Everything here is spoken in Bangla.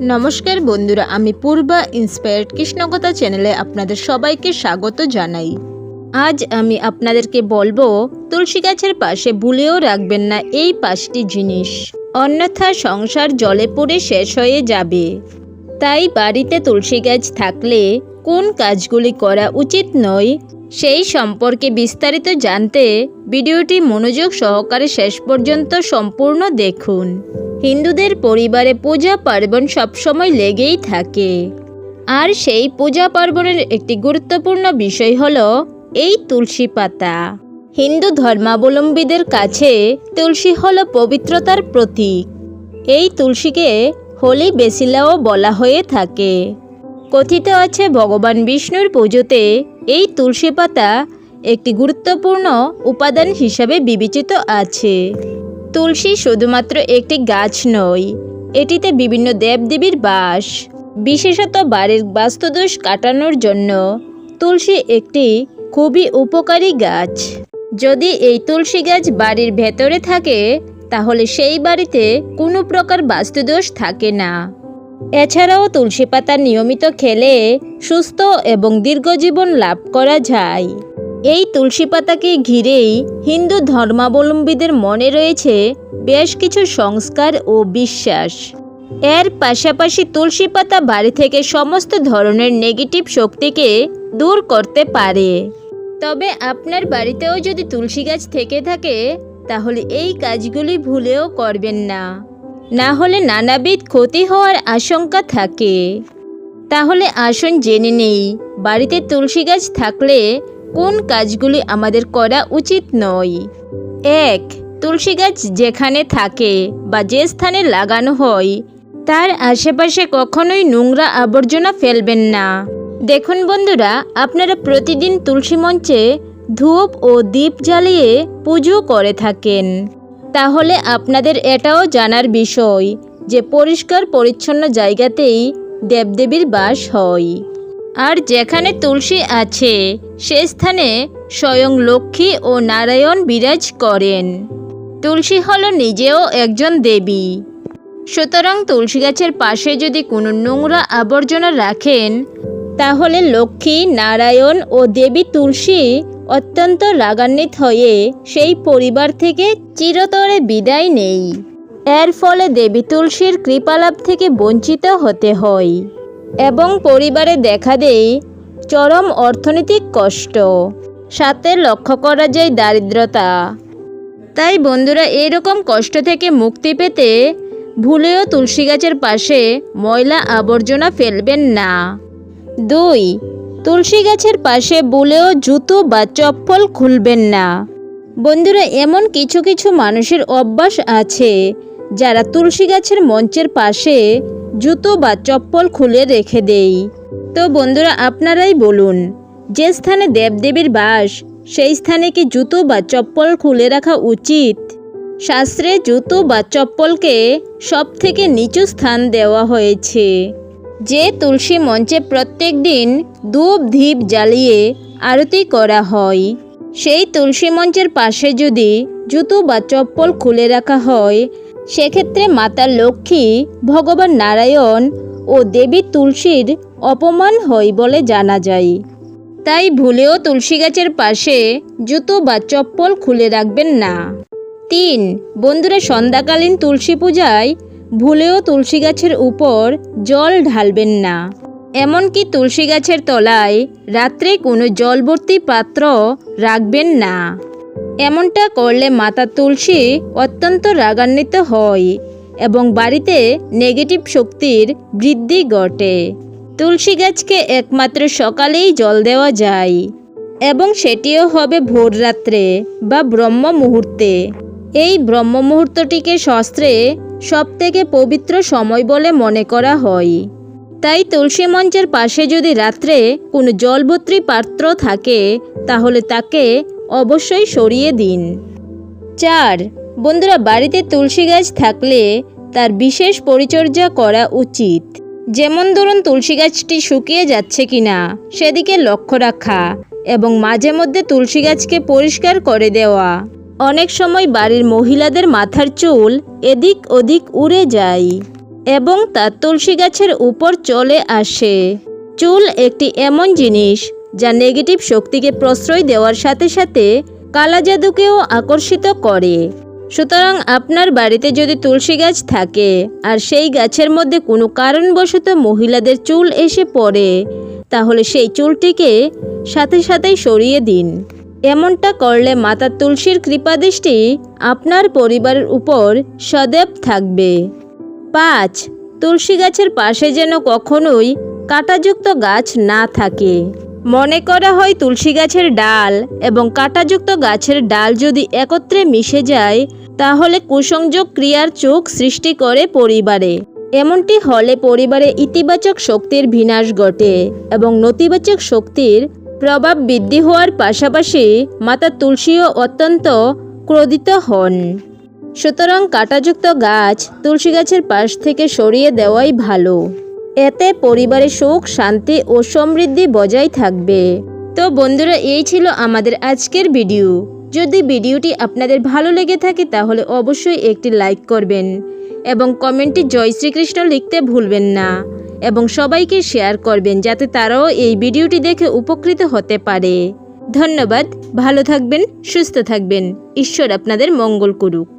নমস্কার বন্ধুরা, আমি পূর্বা ইন্সপায়ার্ড কৃষ্ণকথা চ্যানেলে আপনাদের সবাইকে স্বাগত জানাই। আজ আমি আপনাদেরকে বলব, তুলসী গাছের পাশে ভুলেও রাখবেন না এই পাঁচটি জিনিস। অন্যথা সংসার জলে পড়ে শেষ হয়ে যাবে। তাই বাড়িতে তুলসী গাছ থাকলে কোন কাজগুলি করা উচিত নয়, সেই সম্পর্কে বিস্তারিত জানতে ভিডিওটি মনোযোগ সহকারে শেষ পর্যন্ত সম্পূর্ণ দেখুন। হিন্দুদের পরিবারে পূজা পার্বণ সবসময় লেগেই থাকে। আর সেই পূজা পার্বণের একটি গুরুত্বপূর্ণ বিষয় হল এই তুলসী পাতা। হিন্দু ধর্মাবলম্বীদের কাছে তুলসী হল পবিত্রতার প্রতীক। এই তুলসীকে হোলি বেসিলাও বলা হয়ে থাকে। কথিত আছে ভগবান বিষ্ণুর পুজোতে এই তুলসী পাতা একটি গুরুত্বপূর্ণ উপাদান হিসাবে বিবেচিত আছে। তুলসী শুধুমাত্র একটি গাছ নয়, এটিতে বিভিন্ন দেবদেবীর বাস, বিশেষত বাড়ির বাস্তুদোষ কাটানোর জন্য তুলসী একটি খুবই উপকারী গাছ। যদি এই তুলসী গাছ বাড়ির ভেতরে থাকে, তাহলে সেই বাড়িতে কোনো প্রকার বাস্তুদোষ থাকে না। এছাড়াও তুলসী পাতা নিয়মিত খেলে সুস্থ এবং দীর্ঘজীবন লাভ করা যায়। এই তুলসী পাতাকে ঘিরেই হিন্দু ধর্মাবলম্বীদের মনে রয়েছে বেশ কিছু সংস্কার ও বিশ্বাস। এর পাশাপাশি তুলসী পাতা বাড়ি থেকে সমস্ত ধরনের নেগেটিভ শক্তিকে দূর করতে পারে। তবে আপনার বাড়িতেও যদি তুলসী গাছ থেকে থাকে, তাহলে এই কাজগুলি ভুলেও করবেন না। না হলে নানাবিধ ক্ষতি হওয়ার আশঙ্কা থাকে। তাহলে আসুন জেনে নেই, বাড়িতে তুলসী গাছ থাকলে কোন কাজগুলি আমাদের করা উচিত নয়। এক, তুলসী গাছ যেখানে থাকে বা যে স্থানে লাগানো হয়, তার আশেপাশে কখনোই নোংরা আবর্জনা ফেলবেন না। দেখুন বন্ধুরা, আপনারা প্রতিদিন তুলসী মঞ্চে ধূপ ও দীপ জ্বালিয়ে পুজো করে থাকেন। তাহলে আপনাদের এটাও জানার বিষয় যে পরিষ্কার পরিচ্ছন্ন জায়গাতেই দেবদেবীর বাস হয়। আর যেখানে তুলসী আছে, সে স্থানে স্বয়ং লক্ষ্মী ও নারায়ণ বিরাজ করেন। তুলসী হল নিজেও একজন দেবী। সুতরাং তুলসী গাছের পাশে যদি কোনো নোংরা আবর্জনা রাখেন, তাহলে লক্ষ্মী, নারায়ণ ও দেবী তুলসী অত্যন্ত রাগান্বিত হয়ে সেই পরিবার থেকে চিরতরে বিদায় নেই। এর ফলে দেবী তুলসীর কৃপালাভ থেকে বঞ্চিত হতে হয় এবং পরিবারে দেখা দেয় চরম অর্থনৈতিক কষ্ট। সাথে লক্ষ্য করা যায় দারিদ্রতা। তাই বন্ধুরা, এরকম কষ্ট থেকে মুক্তি পেতে ভুলেও তুলসী গাছের পাশে ময়লা আবর্জনা ফেলবেন না। দুই তুলসী গাছের পাশে বুলেও জুতো বা চপ্পল খুলবেন না। বন্ধুরা, এমন কিছু কিছু মানুষের অভ্যাস আছে যারা তুলসী গাছের মঞ্চের পাশে জুতো বা চপ্পল খুলে রেখে দেই। তো বন্ধুরা, আপনারাই বলুন, যে স্থানে দেবদেবীর বাস, সেই স্থানে কি জুতো বা চপ্পল খুলে রাখা উচিত? শাস্ত্রে জুতো বা চপ্পলকে সব থেকে নিচু স্থান দেওয়া হয়েছে। যে তুলসী মঞ্চে প্রত্যেক দিন ধূপ ধীপ জ্বালিয়ে আরতি করা হয়। সেই তুলসী মঞ্চের পাশে যদি জুতো বা চপ্পল খুলে রাখা হয়, সেক্ষেত্রে মাতা লক্ষ্মী, ভগবান নারায়ণ ও দেবী তুলসীর অপমান হয় বলে জানা যায়। তাই ভুলেও তুলসী গাছের পাশে জুতো বা চপ্পল খুলে রাখবেন না। তিন, বন্ধুরা সন্ধ্যাকালীন তুলসী পূজায় ভুলেও তুলসী গাছের উপর জল ঢালবেন না। এমনকি তুলসী গাছের তলায় রাত্রে কোনো জলভর্তি পাত্র রাখবেন না। এমনটা করলে মাতা তুলসী অত্যন্ত রাগান্বিত হয় এবং বাড়িতে নেগেটিভ শক্তির বৃদ্ধি ঘটে। তুলসী গাছকে একমাত্র সকালেই জল দেওয়া যায় এবং সেটিও হবে ভোর রাত্রে বা ব্রহ্ম মুহূর্তে। এই ব্রহ্ম মুহূর্তটিকে শাস্ত্রে সবথেকে পবিত্র সময় বলে মনে করা হয়। তাই তুলসী মঞ্চের পাশে যদি রাত্রে কোনো জলভর্তি পাত্র থাকে, তাহলে তাকে অবশ্যই সরিয়ে দিন। চার, বন্ধুরা, বাড়িতে তুলসী গাছ থাকলে তার বিশেষ পরিচর্যা করা উচিত। যেমন ধরুন, তুলসী গাছটি শুকিয়ে যাচ্ছে কিনা, সেদিকে লক্ষ্য রাখা এবং মাঝে মধ্যে তুলসী গাছকে পরিষ্কার করে দেওয়া। অনেক সময় বাড়ির মহিলাদের মাথার চুল এদিক ওদিক উড়ে যায়। এবং তা তুলসী গাছের উপর চলে আসে। চুল একটি এমন জিনিস যা নেগেটিভ শক্তিকে প্রশ্রয় দেওয়ার সাথে সাথে কালা জাদুকেও আকর্ষিত করে। সুতরাং আপনার বাড়িতে যদি তুলসী গাছ থাকে আর সেই গাছের মধ্যে কোনো কারণবশত মহিলাদের চুল এসে পড়ে, তাহলে সেই চুলটিকে সাথে সাথেই সরিয়ে দিন। এমনটা করলে মাতা তুলসীর কৃপাদৃষ্টি আপনার পরিবারের উপর সদেব থাকবে। পাঁচ, তুলসী গাছের পাশে যেন কখনোই কাঁটাযুক্ত গাছ না থাকে। মনে করা হয় তুলসী গাছের ডাল এবং কাঁটাযুক্ত গাছের ডাল যদি একত্রে মিশে যায়, তাহলে কুসংযোগ ক্রিয়ার চোখ সৃষ্টি করে পরিবারে। এমনটি হলে পরিবারে ইতিবাচক শক্তির বিনাশ ঘটে এবং নতিবাচক শক্তির প্রভাব বৃদ্ধি হওয়ার পাশাপাশি মাতা তুলসীও অত্যন্ত ক্রোধিত হন। সুতরাং কাঁটাযুক্ত গাছ তুলসী গাছের পাশ থেকে সরিয়ে দেওয়াই ভালো। এতে পরিবারে সুখ, শান্তি ও সমৃদ্ধি বজায় থাকবে। তো বন্ধুরা, এই ছিল আমাদের আজকের ভিডিও। যদি ভিডিওটি আপনাদের ভালো লেগে থাকে, তাহলে অবশ্যই একটি লাইক করবেন এবং কমেন্টে জয় শ্রীকৃষ্ণ লিখতে ভুলবেন না এবং সবাইকে শেয়ার করবেন যাতে তারাও এই ভিডিওটি দেখে উপকৃত হতে পারে। ধন্যবাদ, ভালো থাকবেন, সুস্থ থাকবেন। ঈশ্বর আপনাদের মঙ্গল করুক।